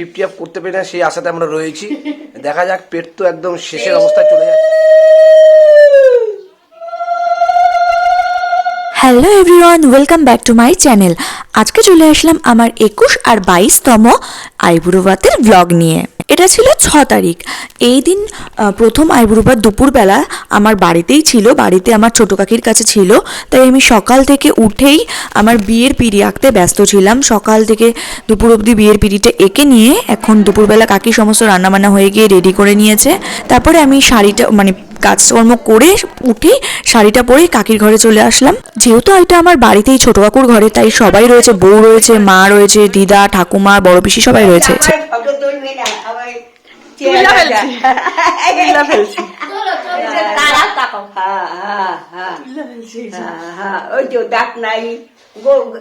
Fifty up করতে পেরে সেই আশাতে আমরা রয়েছি। দেখা যাক পেট তো একদম শেষের অবস্থায় চলে যাচ্ছে। Hello everyone welcome back to my channel আজকে চলে আসলাম আমার একুশ আর বাইশতম আইবুড়োভাতের ব্লগ নিয়ে। এটা ছিল ছ তারিখ। এই দিন প্রথম আইবুড়োভাত দুপুরবেলা আমার বাড়িতেই ছিল, বাড়িতে আমার ছোটো কাকির কাছে ছিল। তাই আমি সকাল থেকে উঠেই আমার বিয়ের পিড়ি আঁকতে ব্যস্ত ছিলাম। সকাল থেকে দুপুর অবধি বিয়ের পিড়িটা এঁকে নিয়ে এখন দুপুরবেলা কাকি সমস্ত রান্নাবান্না হয়ে গিয়ে রেডি করে নিয়েছে। তারপরে আমি শাড়িটা মানে কাজকর্ম করে উঠে শাড়িটা পরে কাকির ঘরে চলে আসলাম। যেহেতু এটা আমার বাড়িতেই ছোট কাকুর ঘরে তাই সবাই রয়েছে বউ রয়েছে মা রয়েছে দিদা ঠাকুমা বড় পিসি সবাই রয়েছে। হ্যাঁ ওই তো ডাক নাই।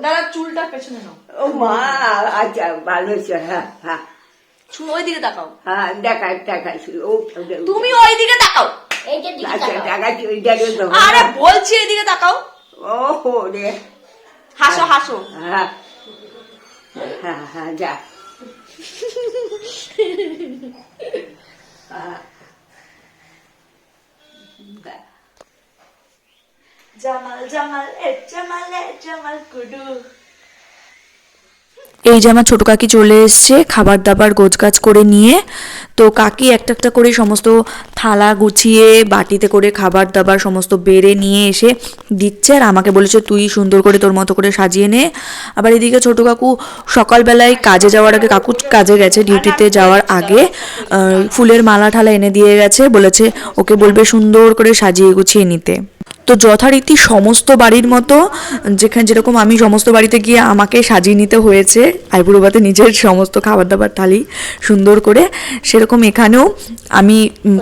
দাদা চুলটা পেছনে নাও। ও মা আচ্ছা ভালো হয়েছে, হ্যাঁ হ্যাঁ দিকে তাকাও। হ্যাঁ দেখাই দেখাই তুমি দিকে তাকাও। আচ্ছা আরে বলছি এদিকে তাকাও। ও রে। হাসো হাসো। হ্যাঁ হ্যাঁ হ্যাঁ যা। জামাল জামাল এ জামাল এ জামাল কুডু। এই যে আমার ছোটো কাকি চলে এসছে খাবার দাবার গোছগাছ করে নিয়ে। তো কাকি একটা একটা করে সমস্ত থালা গুছিয়ে, বাটিতে করে খাবার দাবার সমস্ত বেড়ে নিয়ে এসে দিচ্ছে। আর আমাকে বলেছে, তুই সুন্দর করে তোর মতো করে সাজিয়ে নে। আবার এদিকে ছোটো কাকু সকালবেলায় কাজে যাওয়ার আগে, কাকু কাজে গেছে ডিউটিতে যাওয়ার আগে ফুলের মালা ঠালা এনে দিয়ে গেছে। বলেছে, ওকে বলবে সুন্দর করে সাজিয়ে গুছিয়ে নিতে। তো যথারীতি সমস্ত বাড়ির মতো, যেখানে যেরকম আমি সমস্ত বাড়িতে গিয়ে আমাকে সাজিয়ে নিতে হয়েছে, আইবুড়োবাতে নিজের সমস্ত খাবার দাবার থালি সুন্দর করে, সেরকম এখানেও আমি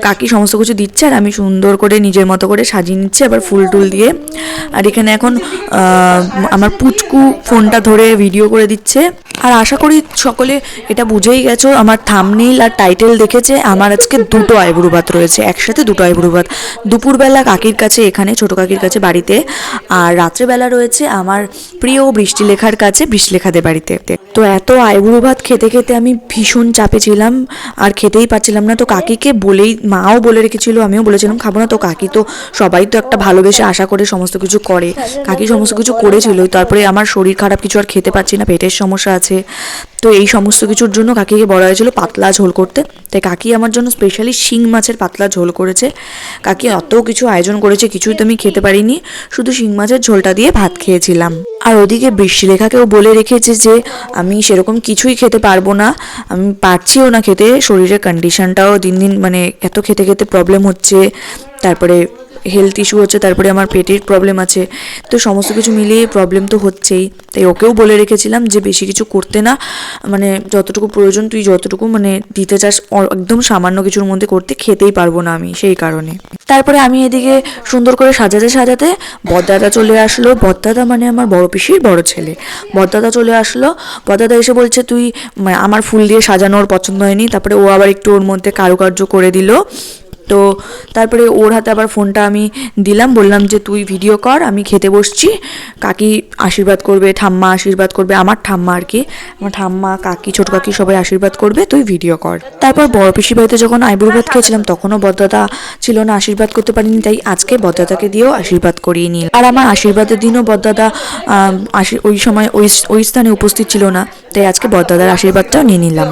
কাকি সমস্ত কিছু দিচ্ছে আর আমি সুন্দর করে নিজের মতো করে সাজিয়ে নিচ্ছি আবার ফুল টুল দিয়ে। আর এখানে এখন আমার পুচকু ফোনটা ধরে ভিডিও করে দিচ্ছে। আর আশা করি সকলে এটা বুঝেই গেছো, আমার থামনেইল আর টাইটেল দেখেছে, আমার আজকে দুটো আইবুড়ো রয়েছে, একসাথে দুটো আইবুড়ো দুপুরবেলা কাকির কাছে এখানে ছোট কাকির কাছে বাড়িতে। আর রাত্রেবেলা রয়েছে আমার প্রিয় বৃষ্টি লেখার কাছে বৃষ্টি লেখাদের বাড়িতে। তো এত আইবুড়ো ভাত খেতে খেতে আমি ভীষণ চাপে ছিলাম, আর খেতেই পারছিলাম না। তো কাকিকে বলেই, মাও বলে রেখেছিল, আমিও বলেছিলাম, খাব না তো কাকি। তো সবাই তো একটা ভালোবেসে আশা করে সমস্ত কিছু করে। কাকি সমস্ত কিছু করেছিল, তারপরে আমার শরীর খারাপ কিছু আর খেতে পারছি না, পেটের সমস্যা আছে। তো এই সমস্ত কিছুর জন্য কাকিকে বলা হয়েছিল পাতলা ঝোল করতে। তাই কাকি আমার জন্য স্পেশালি শিং মাছের পাতলা ঝোল করেছে। কাকি অত কিছু আয়োজন করেছে, কিছুই তো আমি খেতে পারিনি, শুধু শিং মাছের ঝোলটা দিয়ে ভাত খেয়েছিলাম। আর ওদিকে বৃষ্টিরেখাকেও বলে রেখেছে যে, আমি সেরকম কিছুই খেতে পারব না। আমি পারছিও না খেতে। শরীরের কন্ডিশনটাও দিন দিন মানে এত খেতে খেতে প্রবলেম হচ্ছে। তারপরে হেলথ ইস্যু হচ্ছে, তারপরে আমার পেটের প্রবলেম আছে। তো সমস্ত কিছু মিলিয়ে প্রবলেম তো হচ্ছেই। তাই ওকেও বলে রেখেছিলাম যে বেশি কিছু করতে না। মানে যতটুকু প্রয়োজন, তুই যতটুকু মানে দিতে চাস একদম সামান্য কিছুর মধ্যে করতে খেতেই পারব না আমি সেই কারণে। তারপরে আমি এদিকে সুন্দর করে সাজাতে সাজাতে বদ্দাদা চলে আসলো। বদ্দাদা মানে আমার বড় পিসির বড় ছেলে। বদ্দাদা চলে আসলো। বদ্দাদা এসে বলছে, তুই মানে আমার ফুল দিয়ে সাজানোর পছন্দ হয়নি। তারপরে ও আবার একটু ওর মধ্যে কারুকার্য করে দিল। তো তারপরে ওর হাতে আবার ফোনটা আমি দিলাম বললাম যে তুই ভিডিও কর আমি খেতে বসছি। কাকি আশীর্বাদ করবে ঠাম্মা আশীর্বাদ করবে আমার ঠাম্মা আর কি। আমার ঠাম্মা কাকি ছোট কাকি সবাই আশীর্বাদ করবে তুই ভিডিও কর। তারপর বড় পিসির বাড়িতে যখন আইবুড়ো ভাত খেয়েছিলাম তখনও বদ্দাদা ছিল না আশীর্বাদ করতে পারিনি তাই আজকে বদ্দাদাকে দিয়েও আশীর্বাদ করিয়ে নিল আর আমার আশীর্বাদের দিনও বদ্দাদা আম, ওই সময় ওই ওই স্থানে উপস্থিত ছিল না তাই আজকে বদ্দাদার আশীর্বাদটাও নিয়ে নিলাম।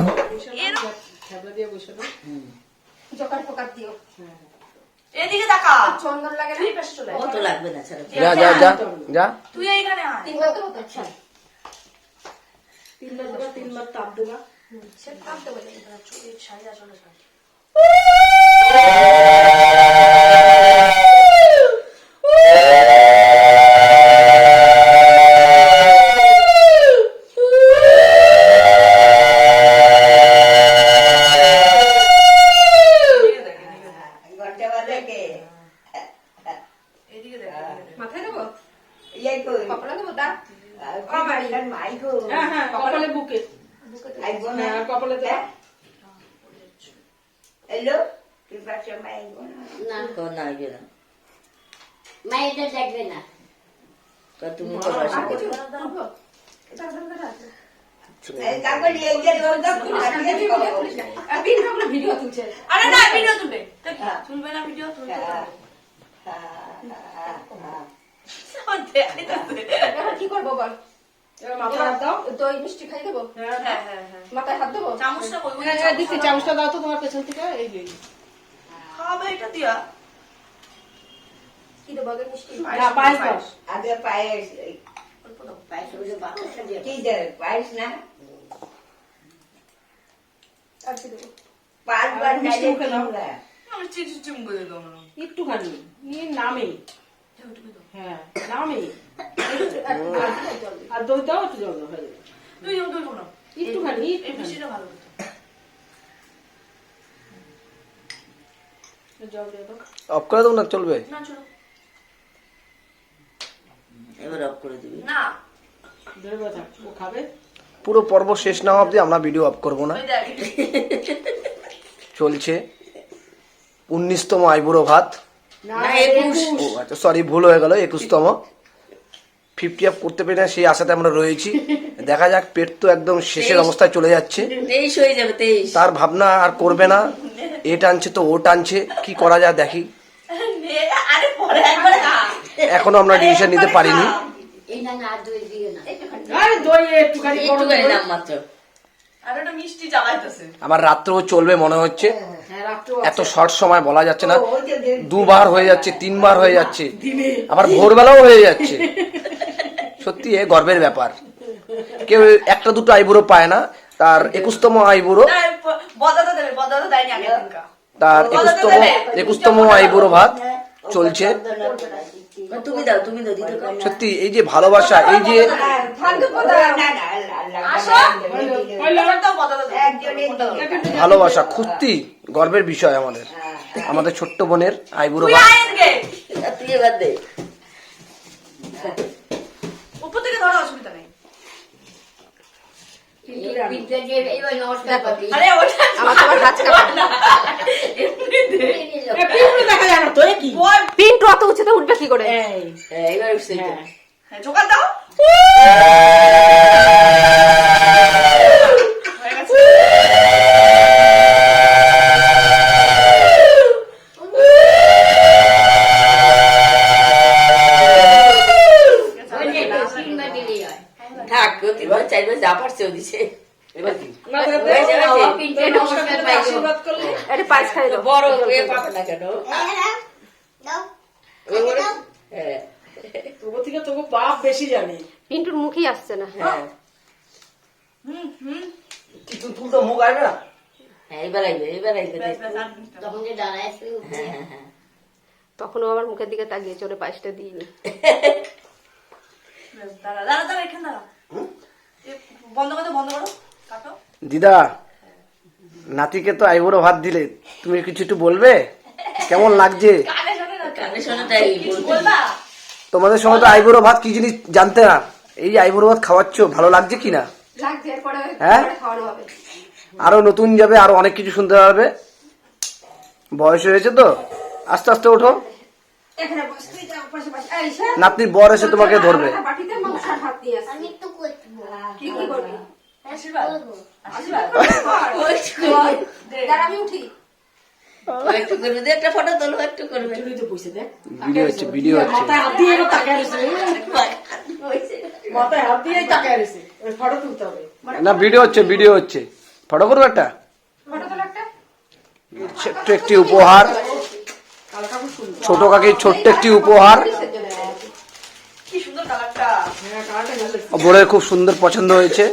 এদিকে দেখা। চন্দন লাগে না পাশে চলে আয়। লাগবে না ছাড়া। যা যা যা যা। তুই এইখানে আয়। ঘণ্টা বাজে কে এদিকে দেখ মাথায় দেবো ইয়ে কই কপালে দেবো দাঁত আমার মাইকো হ্যাঁ হ্যাঁ কপালে বুকে আইবো না হ্যাঁ, কপালে দেবো হ্যালো তুই পাশে মাইকো না না না আইবে না মাইটা দেখবে না। তো তুমি তো বাসা করো। তুলবো? এটা ধরে ধরে আছে। তারপরে এই যে রোজ তুলিস ভিডিও তুলছে। আরে না ভিডিও তুলবে। তুলবে। না ভিডিও তুলবে কি করব বল? মাথায় হাত দই মিষ্টি খাই দেবো? হ্যাঁ হ্যাঁ হ্যাঁ মাথায় হাত দেবো? চামচটা দিচ্ছি চামচটা দাও তো তোমার পেছন থেকে এই খাবে এটা দিয়া। কি আগে মিষ্টি না পায়েস আগে পায়েস এই পায়েস ওই যে বাতাসা দিয়ে কি দেবে পায়েস না? আর কি দেবো? পাঁচবার খাইলে তিনবার আমি চিচি চিম করে দাও না। একটুখানি। ই নামে হ্যাঁ নামে আর দই দাও একটু জল দাও হয়ে যাবে। তুই যাও তুই না। একটুখানি এই একটুখানি। মিষ্টিটা ভালো অফ করে দেবো না চলবে? না চলো। এবার অফ করে দিবি। না। ও খাবে? পুরো পর্ব শেষ না অবধি আমরা ভিডিও অফ করব না। চলছে। উনিশতম আইবুড়ো ভাত। ও আচ্ছা সরি ভুল হয়ে গেল একুশতম। ফিফটি আপ করতে পেরে না সেই আশাতে আমরা রয়েছি। দেখা যাক পেট তো একদম শেষের অবস্থায় চলে যাচ্ছে। হয়ে তার ভাবনা আর করবে না। এ টানছে তো ও টানছে। কি করা যায় দেখি নে, আরে পরে একবার খা এখনও আমরা ডিসিশন নিতে পারিনি। আমার রাত্রেও চলবে মনে হচ্ছে। হ্যাঁ এত শর্ট সময় বলা যাচ্ছে না। দুবার হয়ে যাচ্ছে তিনবার হয়ে যাচ্ছে। দিনে। আবার ভোরবেলাও হয়ে যাচ্ছে। সত্যি এ গর্বের ব্যাপার। কেউ একটা দুটো আইবুড়ো পায় না। তার একুশতম আইবুড়ো। তার একুশতম একুশতম আইবুড়ো ভাত চলছে। তুমি দাও তুমি দাও দিতে সত্যি এই যে ভালোবাসা এই যে। ভালোবাসা সত্যি গর্বের বিষয় আমাদের। আমাদের ছোট্ট বোনের আইবুড়ো তুই এবার দে উপর থেকে ধরো অসুবিধা নেই। আমার তোমার হাত না এমনি দে এ, পিঁপড়ে দেখা যায় না তো এ কি বল পিন্টু অত উঁচুতে উঠবে কি করে? এই হ্যাঁ, উঠছে। হ্যাঁ। হ্যাঁ জোগাড় দাও। যে। থাক পারছে দিছে এবার কি। আশীর্বাদ করলে। বড় এ পাবে না কেন? হ্যাঁ। তবু থেকে তবু বাপ বেশি জানে। পিন্টুর মুখই আসছে না। হ্যাঁ। হুম হুম। তুই তো মুখ আসবে না? হ্যাঁ। হ্যাঁ আমার মুখের দিকে তাকিয়ে চলে পায়েসটা কাটো। দিদা নাতিকে তো আইবুড়ো ভাত দিলে। তুমি কিছু একটু বলবে? কেমন লাগছে? তোমাদের সঙ্গে তো আইবুড়ো ভাত কি জিনিস জানতে না। এই আইবুড়ো ভাত খাওয়াচ্ছ ভালো লাগছে কি না? হ্যাঁ? আরও নতুন যাবে আরও অনেক কিছু শুনতে পারবে। বয়স হয়েছে তো? আস্তে আস্তে ওঠো। এখানে বস তুই যা পাশে পাশে এই সে নাতনির বর এসে তোমাকে ধরবে। আমার বাটিতে মাংস আর ভাত দিয়ে আসছি। কি কি করবি? আশীর্বাদ। আশীর্বাদ? আমি উঠি। একটু করবে দে একটা ফটো তোলো একটু করবে। চুরি তো বসে দেখ ভিডিও হচ্ছে ভিডিও হচ্ছে। মাথায় হাত দিয়ে তাকায় রয়েছে মাথায় হাত দিয়ে তাকায় রয়েছে ফটো তুলতে হবে। না ভিডিও হচ্ছে ভিডিও হচ্ছে। ফটো করব একটা? ফটো তোলা একটা? ছোট্ট একটি উপহার। ছোট কাকির ছোট্ট একটি উপহার। কি সুন্দর কালারটা হ্যাঁ। বোরের খুব সুন্দর পছন্দ হয়েছে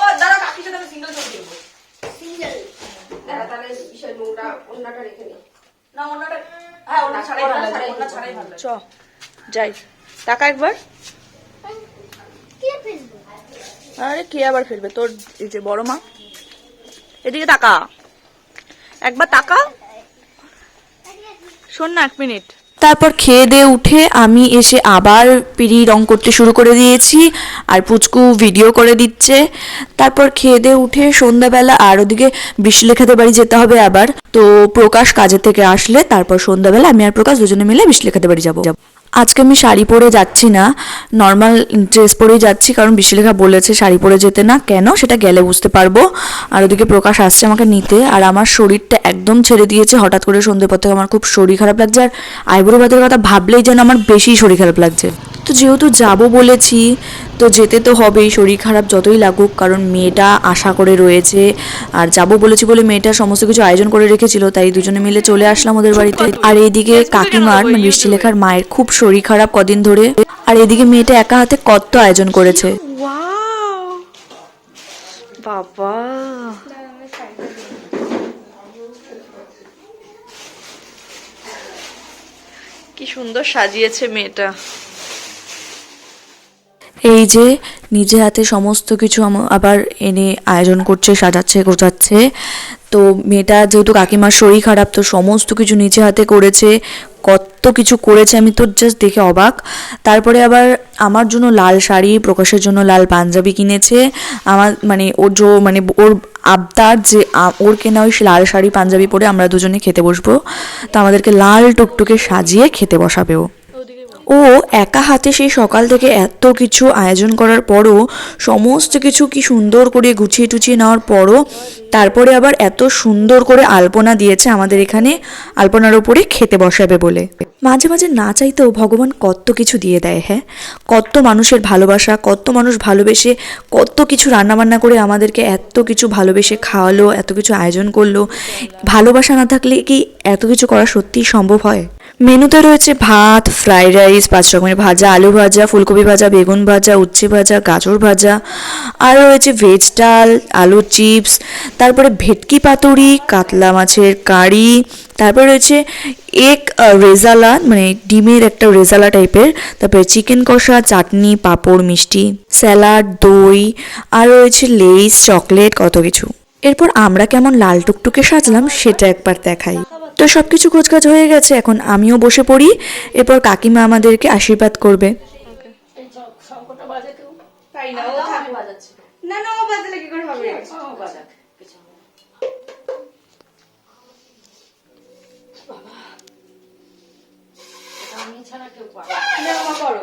ও দাঁড়া কাকির সাথে আমি সিঙ্গেল ছবি তুলবো দাঁড়া তাহলে বিষয় নোংরা অন্যটা রেখে নি না অন্যটা হ্যাঁ অন্য ছাড়াই ভালো লাগে অন্য ছাড়াই ভালো। চ যাই। টাকা একবার? আরে কে আবার ফেলবে? তোর এই যে বড় মা। এদিকে তাকা। একবার তাকা। শোন না এক মিনিট। তারপর খেয়ে দিয়ে উঠে আমি এসে আবার পিড়ি রং করতে শুরু করে দিয়েছি আর পুচকু ভিডিও করে দিচ্ছে। তারপর খেয়ে দিয়ে উঠে সন্ধ্যাবেলা আর ওদিকে বিশলেখাতে বাড়ি যেতে হবে আবার। তো প্রকাশ কাজের থেকে আসলে তারপর সন্ধ্যাবেলা আমি আর প্রকাশ দুজনে মিলে বিশ্লেখাতে বাড়ি যাব। আজকে আমি শাড়ি পরে যাচ্ছি না নর্মাল ড্রেস পরেই যাচ্ছি, কারণ বিশ্বলেখা বলেছে শাড়ি পরে যেতে না, কেন? সেটা গেলে বুঝতে পারব। আর ওদিকে প্রকাশ আসছে আমাকে নিতে, আর আমার শরীরটা একদম ছেড়ে দিয়েছে, হঠাৎ করে সন্ধ্যে পর থেকে আমার খুব শরীর খারাপ লাগছে, আর আইবুড়ো ভাতের কথা ভাবলেই যেন আমার বেশি শরীর খারাপ লাগছে। তো যেহেতু যাব বলেছি তো যেতে তো হবেই শরীর খারাপ যতই লাগুক কারণ মেয়েটা আশা করে রয়েছে। আর যাব বলেছি বলে মেয়েটা সমস্ত কিছু আয়োজন করে রেখেছিল তাই দুজনে মিলে চলে আসলাম ওদের বাড়িতে। আর এইদিকে কাকিমার মানে বৃষ্টিলেখার মায়ের খুব শরীর খারাপ কদিন ধরে। আর এদিকে মেয়েটা একা হাতে কত আয়োজন করেছে। বাবা! কি সুন্দর সাজিয়েছে মেয়েটা। এই যে নিজে হাতে সমস্ত কিছু আবার এনে আয়োজন করছে, সাজাচ্ছে, গোছাচ্ছে। তো মেয়েটা যেহেতু কাকিমার শরীর খারাপ, তো সমস্ত কিছু নিজে হাতে করেছে। কত কিছু করেছে আমি তো জাস্ট দেখে অবাক। তারপরে আবার আমার জন্য লাল শাড়ি, প্রকাশের জন্য লাল পাঞ্জাবি কিনেছে। আমার মানে ওর জো মানে ওর আবদার যে ওর কেনা ওই লাল শাড়ি, পাঞ্জাবি পরে আমরা দুজনে খেতে বসবো। তো আমাদেরকে লাল টুকটুকে সাজিয়ে খেতে বসাবেও ও একা হাতে সেই সকাল থেকে এত কিছু আয়োজন করার পরও সমস্ত কিছু কি সুন্দর করে গুছিয়ে টুছিয়ে নেওয়ার পরও তারপরে আবার এত সুন্দর করে আলপনা দিয়েছে আমাদের এখানে আলপনার ওপরে খেতে বসাবে বলে। মাঝে মাঝে না চাইতেও ভগবান কত কিছু দিয়ে দেয় হ্যাঁ? কত মানুষের ভালোবাসা, কত মানুষ ভালোবেসে কত কিছু রান্নাবান্না করে আমাদেরকে এত কিছু ভালোবেসে খাওয়ালো, এত কিছু আয়োজন করল। ভালোবাসা না থাকলে কি এত কিছু করা সত্যিই সম্ভব হয়? মেনুতে রয়েছে ভাত ফ্রাইড রাইস পাঁচ রকমের ভাজা, আলু ভাজা, ফুলকপি ভাজা, বেগুন ভাজা, উচ্ছে ভাজা, গাজর ভাজা। আর রয়েছে ভেজ ডাল আলু চিপস তারপরে ভেটকি পাতুরি, কাতলা মাছের কারি, তারপরে রয়েছে এক রেজালা মানে ডিমের একটা রেজালা টাইপের তারপরে চিকেন কষা, চাটনি, পাঁপড়, মিষ্টি স্যালাড দই, আর রয়েছে লেস চকলেট কত কিছু। এরপর আমরা কেমন লাল টুকটুকে সাজলাম সেটা একবার দেখাই। তো সব কিছু গোছগাছ হয়ে গেছে এখন আমিও বসে পড়ি এরপর কাকিমা আমাদেরকে আশীর্বাদ করবে। না না ও বাজালে কি করে হবে? না। মা করো।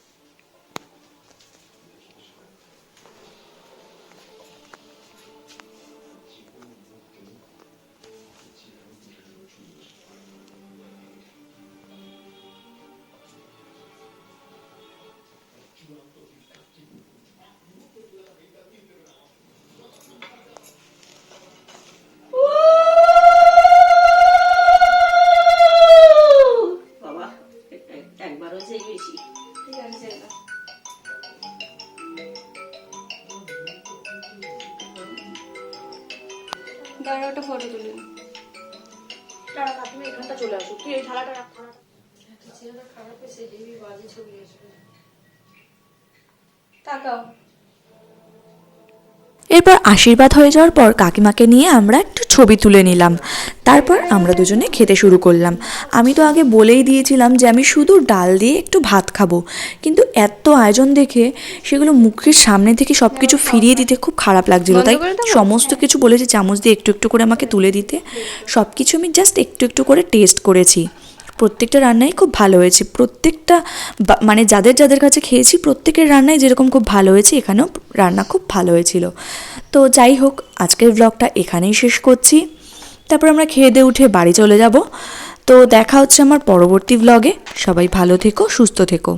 দাঁড়া ফটো তুলি। দাঁড়া কাকিমা এখানটা চলে আসো তুই এই থালাটা রাখ থালাটা। তাকাও। এরপর আশীর্বাদ হয়ে যাওয়ার পর কাকিমাকে নিয়ে আমরা একটু ছবি তুলে নিলাম। তারপর আমরা দুজনে খেতে শুরু করলাম। আমি তো আগে বলেই দিয়েছিলাম যে আমি শুধু ডাল দিয়ে একটু ভাত খাব। কিন্তু এত আয়োজন দেখে সেগুলো মুখের সামনে থেকে সব কিছু ফিরিয়ে দিতে খুব খারাপ লাগছিল। তাই সমস্ত কিছু বলেছে চামচ দিয়ে একটু একটু করে আমাকে তুলে দিতে। সব কিছু আমি জাস্ট একটু একটু করে টেস্ট করেছি। প্রত্যেকটা রান্নাই খুব ভালো হয়েছে। প্রত্যেকটা মানে যাদের যাদের কাছে খেয়েছি, প্রত্যেকের রান্নাই যেরকম খুব ভালো হয়েছে, এখানেও রান্না খুব ভালো হয়েছিল। তো যাই হোক, আজকের ব্লগটা এখানেই শেষ করছি। তারপর আমরা খেয়ে দিয়ে উঠে বাড়ি চলে যাব। তো দেখা হচ্ছে আমার পরবর্তী ব্লগে সবাই ভালো থেকো, সুস্থ থেকো।